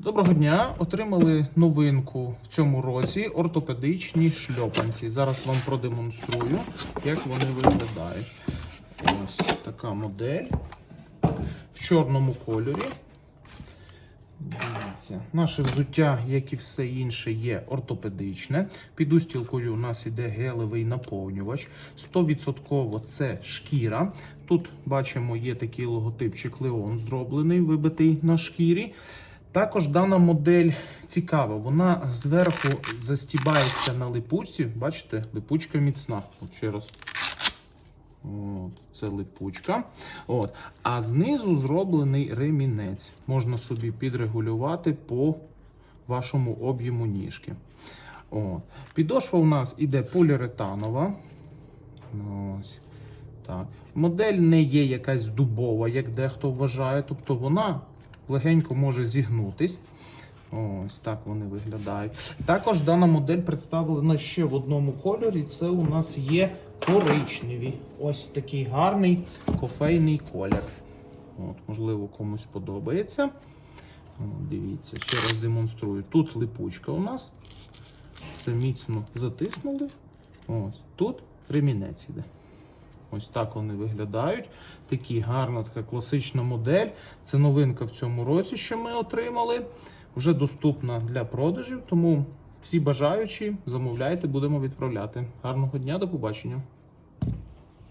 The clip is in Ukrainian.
Доброго дня! Отримали новинку в цьому році ортопедичні шльопанці. Зараз вам продемонструю, як вони виглядають. Ось така модель в чорному кольорі. Дивіться, наше взуття, як і все інше, є ортопедичне. Під устілкою у нас іде гелевий наповнювач. 100% це шкіра. Тут бачимо, є такий логотипчик Леон зроблений, вибитий на шкірі. Також дана модель цікава. Вона зверху застібається на липучці. Бачите, липучка міцна. От ще раз. От, це липучка. От. А знизу зроблений ремінець. Можна собі підрегулювати по вашому об'єму ніжки. От. Підошва у нас іде поліуретанова. Ось. Так. Модель не є якась дубова, як дехто вважає. Тобто вона легенько може зігнутись. Ось так вони виглядають. Також дана модель представлена ще в одному кольорі. Це у нас є коричневі. Ось такий гарний кофейний колір. От, можливо, комусь подобається. От, дивіться, ще раз демонструю. Тут липучка у нас. Все міцно затиснули. Ось тут ремінець іде. Ось так вони виглядають. Такі гарна, така класична модель. Це новинка в цьому році, що ми отримали. Вже доступна для продажів. Тому всі бажаючі замовляйте, будемо відправляти. Гарного дня, до побачення.